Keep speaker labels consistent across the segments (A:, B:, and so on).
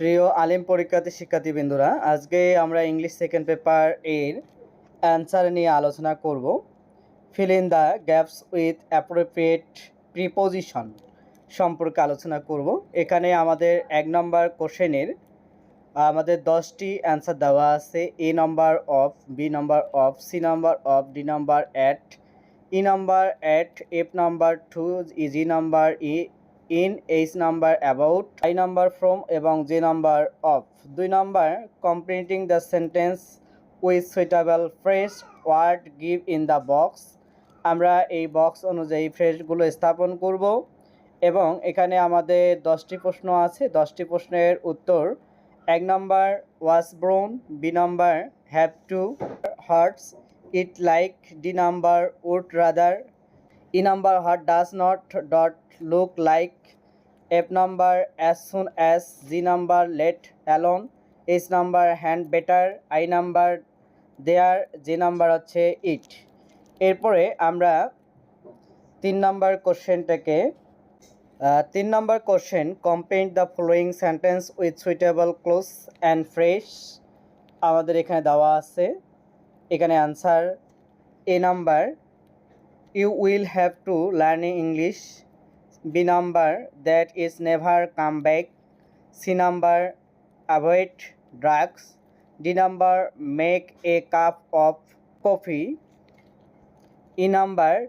A: প্রিয় আলিম পরীক্ষার্থী শিক্ষার্থীবৃন্দরা, আজকে আমরা ইংলিশ সেকেন্ড পেপার এর অ্যান্সার নিয়ে আলোচনা করব। Fill in the gaps with appropriate preposition সম্পর্কে আলোচনা করব। এখানে আমাদের এক নম্বর কোশ্চেনের আমাদের দশটি অ্যান্সার দেওয়া আছে। A number of B number of C number of D number at E number at F number to easy number E in H number about I number from এবং জে নাম্বার অফ দুই number completing the sentence with suitable phrase word give in the box আমরা এই box অনুযায়ী ফ্রেশগুলো স্থাপন করব, এবং এখানে আমাদের দশটি প্রশ্ন আছে। দশটি প্রশ্নের উত্তর, এক number was born B number have to hurts it like D number would rather E number hurt does not dot look like F number as soon as G number let alone H number hand better I number there J number হচ্ছে ইট এরপরে আমরা তিন number কোশ্চেনটাকে তিন number question complete the following sentence with suitable clause and phrase আমাদের এখানে দেওয়া আছে। এখানে answer A number you will have to learn english. B number that is never come back. C number avoid drugs. D number make a cup of coffee. E number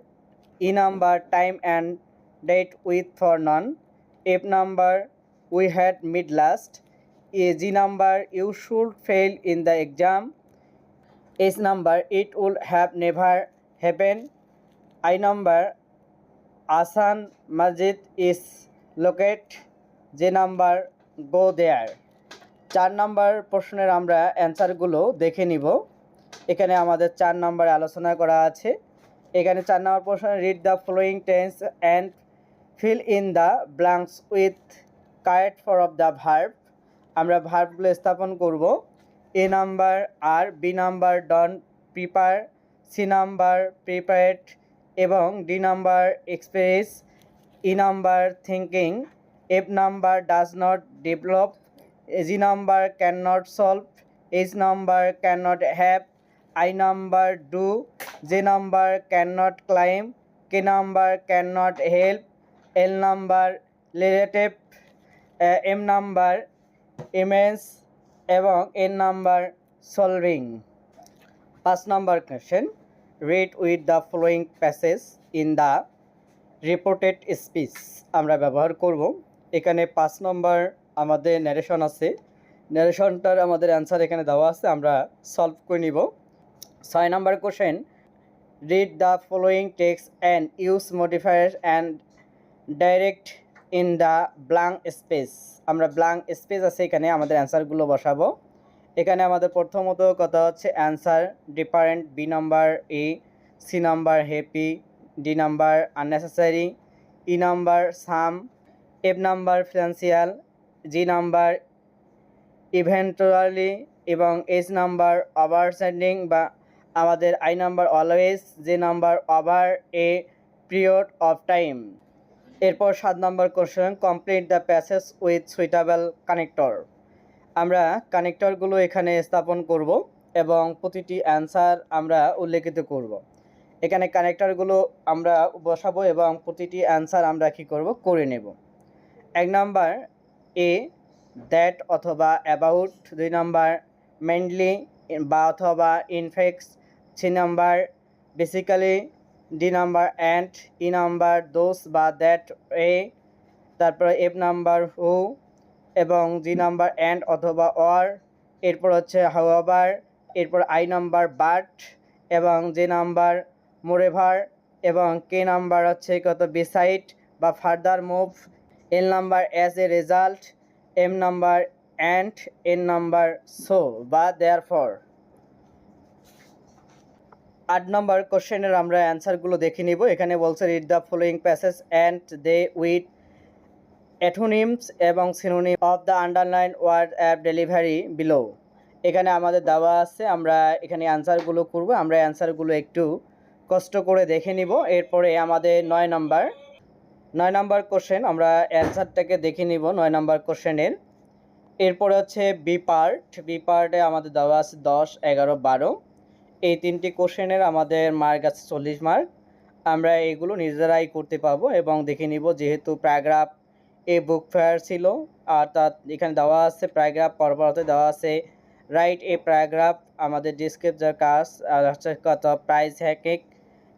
A: e number time and date with for none. F number we had mid last. AG number you should fail in the exam. H number it would have never happened. I number আসান মসজিদ is located, J number go there. চার number প্রশ্নের আমরা অ্যান্সারগুলো দেখে নিব। এখানে আমাদের চার নাম্বার আলোচনা করা আছে। এখানে চার নাম্বার প্রশ্ন read the following text and fill in the blanks with correct form of the verb আমরা ভার্বগুলো স্থাপন করব। A number are B number done prepare C number prepared এবং D number express, E number thinking F number does not develop, G number can not solve, H number can not have, I number do, J number can not climb, K number can not help, L number relative M number immense এবং N number solving. পাঁচ number question. Read with the following passage in the reported speech আমরা ব্যবহার করব। এখানে পাঁচ নম্বর আমাদের narration আছে। ন্যারেশনটার আমাদের অ্যান্সার এখানে দেওয়া আছে, আমরা সলভ করে নিব। ছয় নম্বর question read the following text and use modifier and direct in the blank space আমরা ব্লাঙ্ক স্পেস আছে এখানে, আমাদের অ্যান্সারগুলো বসাবো। এখানে আমাদের প্রথমত কথা হচ্ছে answer different B number A C number happy D number, unnecessary, E number, some, F number, financial, G number, eventually এবং এইচ নাম্বার ওভারস্ট্যান্ডিং বা আমাদের I number always J number, over a period of time. এরপর সাত নম্বর question, complete the passage with suitable connector. আমরা কানেক্টরগুলো এখানে স্থাপন করব এবং প্রতিটি অ্যান্সার আমরা উল্লেখিত করব। এখানে কানেক্টরগুলো আমরা বসাবো এবং প্রতিটি অ্যান্সার আমরা কী করব? করে নেব। এক নাম্বার এ দ্যাট অথবা অ্যাবাউট দুই নাম্বার মেনলি বা অথবা in fact three number basically D number and E number those বা দ্যাট এ তারপরে এফ নাম্বার হু এবং জি নাম্বার অ্যান্ড অথবা অর এরপর হচ্ছে হাওয়াবার এরপর আই নাম্বার বাট এবং যে নাম্বার মোরেভার এবং কে নাম্বার হচ্ছে কত বিসাইড বা furthermore L number as a result M number and N number so বা দেয়ার ফর আট নম্বর কোশ্চেনের আমরা অ্যান্সারগুলো দেখে নিব। এখানে বলছে read the following passage and they with antonyms এবং synonym of the underlined word app delivery below এখানে আমাদের দেওয়া আছে, আমরা এখানে অ্যান্সারগুলো করব, আমরা অ্যান্সারগুলো একটু কষ্ট করে দেখে নিব। এরপরে আমাদের নয় নাম্বার নয় নাম্বার কোশ্চেন আমরা অ্যান্সারটাকে দেখে নিব, নয় নাম্বার কোশ্চেনের এরপরে হচ্ছে বি পার্ট বি পার্টে আমাদের দেওয়া আছে দশ, এগারো, বারো। এই তিনটি কোশ্চেনের আমাদের মার্ক আছে চল্লিশ মার্ক আমরা এগুলো নিজেরাই করতে পারব এবং দেখে নিব, যেহেতু প্যারাগ্রাফ এ বুক ফেয়ার ছিল। আর তার এখানে দেওয়া আছে প্যারাগ্রাফ পরপরতে দেওয়া আছে রাইট এ প্যারাগ্রাফ আমাদের ডিসক্রিপচার কাজ, আর হচ্ছে কত প্রাইস হ্যাকিক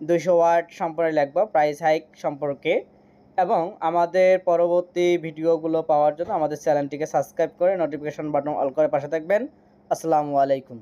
A: দুশো ওয়ার্ড সম্পর্কে লিখব প্রাইস হাইক সম্পর্কে। এবং আমাদের পরবর্তী ভিডিওগুলো পাওয়ার জন্য আমাদের চ্যানেলটিকে সাবস্ক্রাইব করে নোটিফিকেশন বাটন অল করে পাশে থাকবেন। আসসালামু আলাইকুম।